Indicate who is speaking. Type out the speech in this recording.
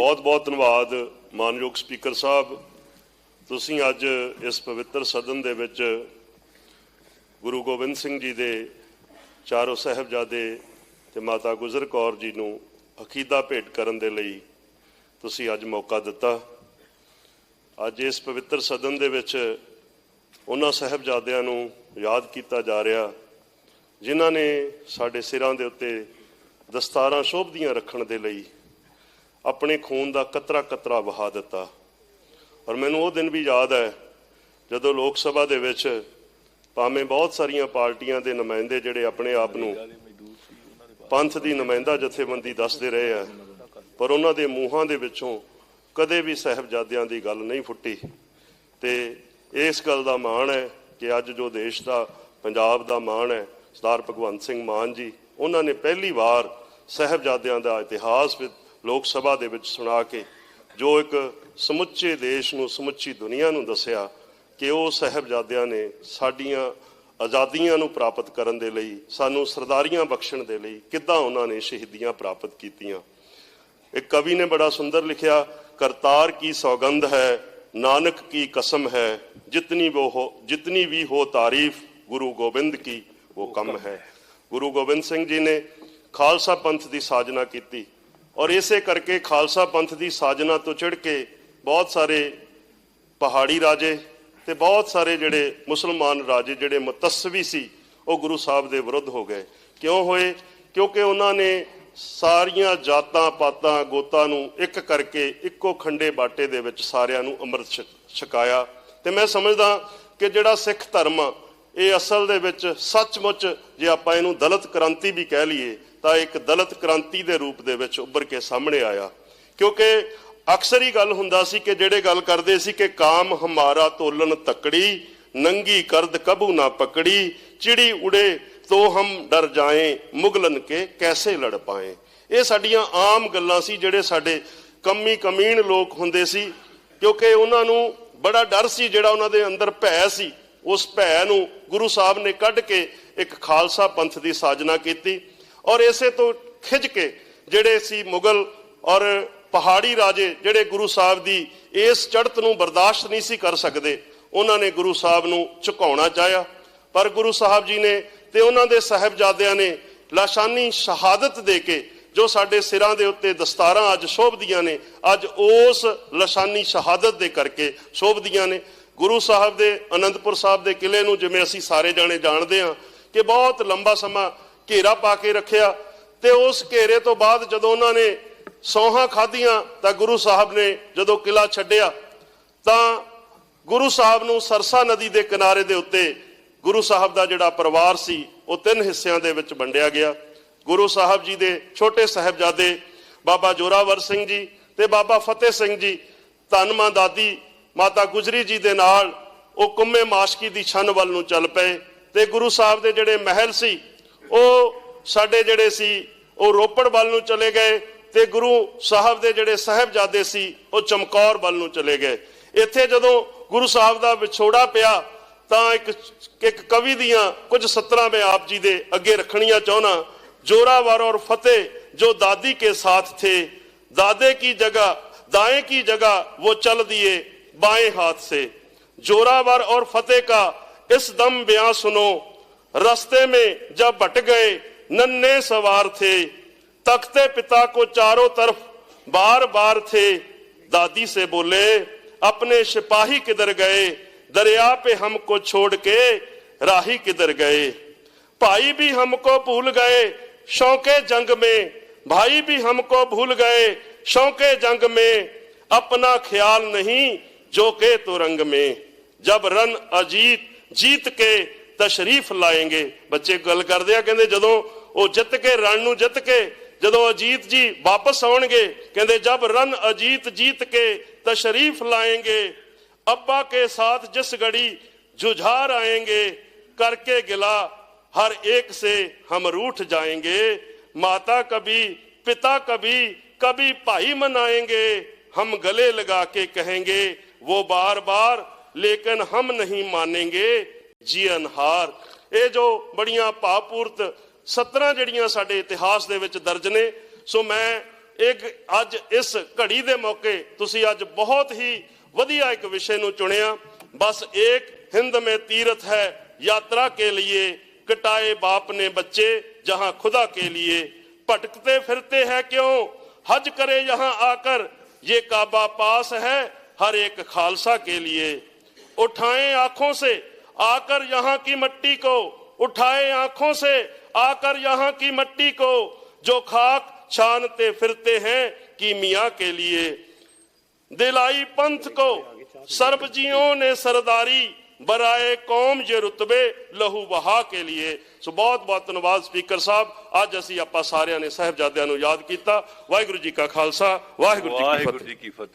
Speaker 1: ਬਹੁਤ ਬਹੁਤ ਧੰਨਵਾਦ ਮਾਨਯੋਗ ਸਪੀਕਰ ਸਾਹਿਬ। ਤੁਸੀਂ ਅੱਜ ਇਸ ਪਵਿੱਤਰ ਸਦਨ ਦੇ ਵਿੱਚ ਗੁਰੂ ਗੋਬਿੰਦ ਸਿੰਘ ਜੀ ਦੇ ਚਾਰੋਂ ਸਾਹਿਬਜ਼ਾਦੇ ਤੇ ਮਾਤਾ ਗੁਜਰ ਕੌਰ ਜੀ ਨੂੰ ਅਕੀਦਾ ਭੇਟ ਕਰਨ ਦੇ ਲਈ ਤੁਸੀਂ ਅੱਜ ਮੌਕਾ ਦਿੱਤਾ। ਅੱਜ ਇਸ ਪਵਿੱਤਰ ਸਦਨ ਦੇ ਵਿੱਚ ਉਹਨਾਂ ਸਾਹਿਬਜ਼ਾਦਿਆਂ ਨੂੰ ਯਾਦ ਕੀਤਾ ਜਾ ਰਿਹਾ, ਜਿਨ੍ਹਾਂ ਨੇ ਸਾਡੇ ਸਿਰਾਂ ਦੇ ਉੱਤੇ ਦਸਤਾਰਾਂ ਸ਼ੋਭਦੀਆਂ ਰੱਖਣ ਦੇ ਲਈ ਆਪਣੇ ਖੂਨ ਦਾ ਕਤਰਾ ਕਤਰਾ ਵਹਾ ਦਿੱਤਾ। ਔਰ ਮੈਨੂੰ ਉਹ ਦਿਨ ਵੀ ਯਾਦ ਹੈ, ਜਦੋਂ ਲੋਕ ਸਭਾ ਦੇ ਵਿੱਚ ਭਾਵੇਂ ਬਹੁਤ ਸਾਰੀਆਂ ਪਾਰਟੀਆਂ ਦੇ ਨੁਮਾਇੰਦੇ ਜਿਹੜੇ ਆਪਣੇ ਆਪ ਨੂੰ ਪੰਥ ਦੀ ਨੁਮਾਇੰਦਾ ਜਥੇਬੰਦੀ ਦੱਸਦੇ ਰਹੇ ਆ, ਪਰ ਉਹਨਾਂ ਦੇ ਮੂੰਹਾਂ ਦੇ ਵਿੱਚੋਂ ਕਦੇ ਵੀ ਸਹਿਬਜ਼ਾਦਿਆਂ ਦੀ ਗੱਲ ਨਹੀਂ ਫੁੱਟੀ। ਤੇ ਇਸ ਗੱਲ ਦਾ ਮਾਣ ਹੈ ਕਿ ਅੱਜ ਜੋ ਦੇਸ਼ ਦਾ, ਪੰਜਾਬ ਦਾ ਮਾਣ ਹੈ, ਸਰਦਾਰ ਭਗਵੰਤ ਸਿੰਘ ਮਾਨ ਜੀ, ਉਹਨਾਂ ਨੇ ਪਹਿਲੀ ਵਾਰ ਸਹਿਬਜ਼ਾਦਿਆਂ ਦਾ ਇਤਿਹਾਸ ਵਿੱਚ ਲੋਕ ਸਭਾ ਦੇ ਵਿੱਚ ਸੁਣਾ ਕੇ ਜੋ ਇੱਕ ਸਮੁੱਚੇ ਦੇਸ਼ ਨੂੰ, ਸਮੁੱਚੀ ਦੁਨੀਆ ਨੂੰ ਦੱਸਿਆ ਕਿ ਉਹ ਸਹਿਬਜ਼ਾਦਿਆਂ ਨੇ ਸਾਡੀਆਂ ਆਜ਼ਾਦੀਆਂ ਨੂੰ ਪ੍ਰਾਪਤ ਕਰਨ ਦੇ ਲਈ, ਸਾਨੂੰ ਸਰਦਾਰੀਆਂ ਬਖਸ਼ਣ ਦੇ ਲਈ ਕਿੱਦਾਂ ਉਹਨਾਂ ਨੇ ਸ਼ਹੀਦੀਆਂ ਪ੍ਰਾਪਤ ਕੀਤੀਆਂ। ਇੱਕ ਕਵੀ ਨੇ ਬੜਾ ਸੁੰਦਰ ਲਿਖਿਆ, ਕਰਤਾਰ ਕੀ ਸੌਗੰਧ ਹੈ, ਨਾਨਕ ਕੀ ਕਸਮ ਹੈ, ਜਿਤਨੀ ਉਹ ਹੋ, ਜਿਤਨੀ ਵੀ ਹੋ ਤਾਰੀਫ, ਗੁਰੂ ਗੋਬਿੰਦ ਕੀ ਉਹ ਕਮ ਹੈ। ਗੁਰੂ ਗੋਬਿੰਦ ਸਿੰਘ ਜੀ ਨੇ ਖਾਲਸਾ ਪੰਥ ਦੀ ਸਾਜਨਾ ਕੀਤੀ। ਔਰ ਇਸੇ ਕਰਕੇ ਖਾਲਸਾ ਪੰਥ ਦੀ ਸਾਜਨਾ ਤੋਂ ਚਿੜ ਕੇ ਬਹੁਤ ਸਾਰੇ ਪਹਾੜੀ ਰਾਜੇ ਤੇ ਬਹੁਤ ਸਾਰੇ ਜਿਹੜੇ ਮੁਸਲਮਾਨ ਰਾਜੇ ਜਿਹੜੇ ਮੁਤੱਸਵੀ ਸੀ, ਉਹ ਗੁਰੂ ਸਾਹਿਬ ਦੇ ਵਿਰੁੱਧ ਹੋ ਗਏ। ਕਿਉਂ ਹੋਏ? ਕਿਉਂਕਿ ਉਹਨਾਂ ਨੇ ਸਾਰੀਆਂ ਜਾਤਾਂ ਪਾਤਾਂ ਗੋਤਾਂ ਨੂੰ ਇੱਕ ਕਰਕੇ ਇੱਕੋ ਖੰਡੇ ਬਾਟੇ ਦੇ ਵਿੱਚ ਸਾਰਿਆਂ ਨੂੰ ਅੰਮ੍ਰਿਤ ਛਕ- ਛਕਾਇਆ। ਤੇ ਮੈਂ ਸਮਝਦਾ ਕਿ ਜਿਹੜਾ ਸਿੱਖ ਧਰਮ ਆ, ਇਹ ਅਸਲ ਦੇ ਵਿੱਚ ਸੱਚਮੁੱਚ ਜੇ ਆਪਾਂ ਇਹਨੂੰ ਦਲਿਤ ਕ੍ਰਾਂਤੀ ਵੀ ਕਹਿ ਲਈਏ ਤਾਂ ਇੱਕ ਦਲਿਤ ਕ੍ਰਾਂਤੀ ਦੇ ਰੂਪ ਦੇ ਵਿੱਚ ਉੱਭਰ ਕੇ ਸਾਹਮਣੇ ਆਇਆ। ਕਿਉਂਕਿ ਅਕਸਰ ਹੀ ਗੱਲ ਹੁੰਦਾ ਸੀ ਕਿ ਜਿਹੜੇ ਗੱਲ ਕਰਦੇ ਸੀ ਕਿ ਕਾਮ ਹਮਾਰਾ ਤੋਲਨ ਤਕੜੀ, ਨੰਗੀ ਕਰਦ ਕਬੂ ਨਾ ਪਕੜੀ, ਚਿੜੀ ਉੜੇ ਤੋ ਹਮ ਡਰ ਜਾਏ, ਮੁਗਲਨ ਕੇ ਕੈਸੇ ਲੜ ਪਾਏ। ਇਹ ਸਾਡੀਆਂ ਆਮ ਗੱਲਾਂ ਸੀ ਜਿਹੜੇ ਸਾਡੇ ਕੰਮੀ ਕਮੀਣ ਲੋਕ ਹੁੰਦੇ ਸੀ, ਕਿਉਂਕਿ ਉਹਨਾਂ ਨੂੰ ਬੜਾ ਡਰ ਸੀ ਜਿਹੜਾ ਉਹਨਾਂ ਦੇ ਅੰਦਰ ਭੈ ਸੀ। ਉਸ ਭੈ ਨੂੰ ਗੁਰੂ ਸਾਹਿਬ ਨੇ ਕੱਢ ਕੇ ਇੱਕ ਖਾਲਸਾ ਪੰਥ ਦੀ ਸਾਜਨਾ ਕੀਤੀ। ਔਰ ਇਸੇ ਤੋਂ ਖਿੱਚ ਕੇ ਜਿਹੜੇ ਸੀ ਮੁਗਲ ਔਰ ਪਹਾੜੀ ਰਾਜੇ ਜਿਹੜੇ ਗੁਰੂ ਸਾਹਿਬ ਦੀ ਇਸ ਚੜ੍ਹਤ ਨੂੰ ਬਰਦਾਸ਼ਤ ਨਹੀਂ ਸੀ ਕਰ ਸਕਦੇ, ਉਹਨਾਂ ਨੇ ਗੁਰੂ ਸਾਹਿਬ ਨੂੰ ਝੁਕਾਉਣਾ ਚਾਹਿਆ। ਪਰ ਗੁਰੂ ਸਾਹਿਬ ਜੀ ਨੇ ਤੇ ਉਹਨਾਂ ਦੇ ਸਾਹਿਬਜ਼ਾਦਿਆਂ ਨੇ ਲਾਸ਼ਾਨੀ ਸ਼ਹਾਦਤ ਦੇ ਕੇ ਜੋ ਸਾਡੇ ਸਿਰਾਂ ਦੇ ਉੱਤੇ ਦਸਤਾਰਾਂ ਅੱਜ ਸ਼ੋਭਦੀਆਂ ਨੇ, ਅੱਜ ਉਸ ਲਾਸ਼ਾਨੀ ਸ਼ਹਾਦਤ ਦੇ ਕਰਕੇ ਸ਼ੋਭਦੀਆਂ ਨੇ। ਗੁਰੂ ਸਾਹਿਬ ਦੇ ਅਨੰਦਪੁਰ ਸਾਹਿਬ ਦੇ ਕਿਲੇ ਨੂੰ ਜਿਵੇਂ ਅਸੀਂ ਸਾਰੇ ਜਾਣੇ ਜਾਣਦੇ ਹਾਂ ਕਿ ਬਹੁਤ ਲੰਬਾ ਸਮਾਂ ਘੇਰਾ ਪਾ ਕੇ ਰੱਖਿਆ ਤੇ ਉਸ ਘੇਰੇ ਤੋਂ ਬਾਅਦ ਜਦੋਂ ਉਹਨਾਂ ਨੇ ਸੌਹਾਂ ਖਾਧੀਆਂ ਤਾਂ ਗੁਰੂ ਸਾਹਿਬ ਨੇ ਜਦੋਂ ਕਿਲਾ ਛੱਡਿਆ ਤਾਂ ਗੁਰੂ ਸਾਹਿਬ ਨੂੰ ਸਰਸਾ ਨਦੀ ਦੇ ਕਿਨਾਰੇ ਦੇ ਉੱਤੇ ਗੁਰੂ ਸਾਹਿਬ ਦਾ ਜਿਹੜਾ ਪਰਿਵਾਰ ਸੀ, ਉਹ ਤਿੰਨ ਹਿੱਸਿਆਂ ਦੇ ਵਿੱਚ ਵੰਡਿਆ ਗਿਆ। ਗੁਰੂ ਸਾਹਿਬ ਜੀ ਦੇ ਛੋਟੇ ਸਾਹਿਬਜ਼ਾਦੇ ਬਾਬਾ ਜੋਰਾਵਰ ਸਿੰਘ ਜੀ ਤੇ ਬਾਬਾ ਫਤਿਹ ਸਿੰਘ ਜੀ, ਧੰਨ ਮਾਂ ਦਾਦੀ ਮਾਤਾ ਗੁਜਰੀ ਜੀ ਦੇ ਨਾਲ ਉਹ ਕੁੰਮੇ ਮਾਸ਼ਕੀ ਦੀ ਛੰਨ ਵੱਲ ਨੂੰ ਚੱਲ ਪਏ ਤੇ ਗੁਰੂ ਸਾਹਿਬ ਦੇ ਜਿਹੜੇ ਮਹਿਲ ਸੀ ਉਹ ਸਾਡੇ ਜਿਹੜੇ ਸੀ ਉਹ ਰੋਪੜ ਵੱਲ ਨੂੰ ਚਲੇ ਗਏ ਤੇ ਗੁਰੂ ਸਾਹਿਬ ਦੇ ਜਿਹੜੇ ਸਾਹਿਬਜ਼ਾਦੇ ਸੀ ਉਹ ਚਮਕੌਰ ਵੱਲ ਨੂੰ ਚਲੇ ਗਏ ਇੱਥੇ ਜਦੋਂ ਗੁਰੂ ਸਾਹਿਬ ਦਾ ਵਿਛੋੜਾ ਪਿਆ ਤਾਂ ਇੱਕ ਇੱਕ ਕਵੀ ਦੀਆਂ ਕੁਝ ਸਤਰਾਂ ਮੈਂ ਆਪ ਜੀ ਦੇ ਅੱਗੇ ਰੱਖਣੀਆਂ ਚਾਹੁੰਦਾ जोरावर और फतेह जो दादी के साथ थे दादे की जगह दाएं की जगह वो चल दिए बाएं हाथ से जोरावर और फतेह का इस दम बयां सुनो रास्ते में जब भट गए, नन्हे सवार थे। तख्ते पिता को चारों तरफ़ बार बार थे। दादी से बोले, अपने सिपाही किधर गए? दरिया पे हमको छोड़ के राही किधर गए? भाई भी हमको भूल गए शौके जंग में। भाई भी हमको भूल गए शौके जंग में। अपना ख्याल नहीं जो के तो रंग में। जब रन अजीत, जीत के ਤਸ਼ਰੀਫ ਲਾਏਂਗੇ ਬੱਚੇ ਗੱਲ ਕਰਦੇ ਆ ਕਹਿੰਦੇ ਜਦੋਂ ਉਹ ਜਿੱਤ ਕੇ ਰਣ ਨੂੰ ਜਿੱਤ ਕੇ ਜਦੋਂ ਅਜੀਤ ਜੀ ਵਾਪਸ ਆਉਣਗੇ ਕਹਿੰਦੇ ਜਬ ਰਨ ਅਜੀਤ ਜੀਤ ਕੇ ਤਸ਼ਰੀਫ ਲਾਏਂਗੇ अब्बा के साथ जिस घड़ी जुझार आएंगे करके गिला हर एक से हम रूठ जाएंगे माता कभी पिता कभी कभी भाई मनाएंगे हम गले लगा के कहेंगे वो बार बार लेकिन हम नहीं मानेंगे जी अनहार ਇਹ ਜੋ ਬੜੀਆਂ ਭਾਵਪੂਰਤ 17 ਜਿਹੜੀਆਂ ਸਾਡੇ ਇਤਿਹਾਸ ਦੇ ਵਿੱਚ ਦਰਜ ਨੇ ਸੋ ਮੈਂ ਇੱਕ ਅੱਜ ਇਸ ਘੜੀ ਦੇ ਮੌਕੇ ਤੁਸੀਂ ਅੱਜ ਬਹੁਤ ਹੀ ਵਧੀਆ ਇੱਕ ਵਿਸ਼ੇ ਨੂੰ ਚੁਣਿਆ ਬਸ ਇੱਕ ਹਿੰਦ ਮੇ ਤੀਰਥ ਹੈ यात्रा के लिए कटाए बाप ने बच्चे जहां खुदा के लिए भटकते फिरते हैं क्यों हज करे यहां आकर ये काबा पास है हर एक खालसा के लिए उठाएं आंखों से आकर यहाँ की मिट्टी को उठाएं आंखों से आकर यहाँ की मिट्टी को जो खाक छानते फिरते हैं कि मियाँ के लिए दिलाई पंथ को सर्वजियों ने सरदारी ਬਰਾਏ ਕੌਮ ਜੇ ਰੁਤਬੇ ਲਹੂ ਵਹਾ ਕੇ ਲਈ ਸੋ ਬਹੁਤ ਬਹੁਤ ਧੰਨਵਾਦ ਸਪੀਕਰ ਸਾਹਿਬ ਅੱਜ ਅਸੀਂ ਆਪਾਂ ਸਾਰਿਆਂ ਨੇ ਸਾਹਿਬਜ਼ਾਦਿਆਂ ਨੂੰ ਯਾਦ ਕੀਤਾ ਵਾਹਿਗੁਰੂ ਜੀ ਕਾ ਖਾਲਸਾ ਵਾਹਿਗੁਰੂ ਜੀ ਕੀ
Speaker 2: ਵਾਹਿਗੁਰੂ
Speaker 1: ਫਤਿਹ
Speaker 2: ਜੀ ਕੀ ਫਤਿਹ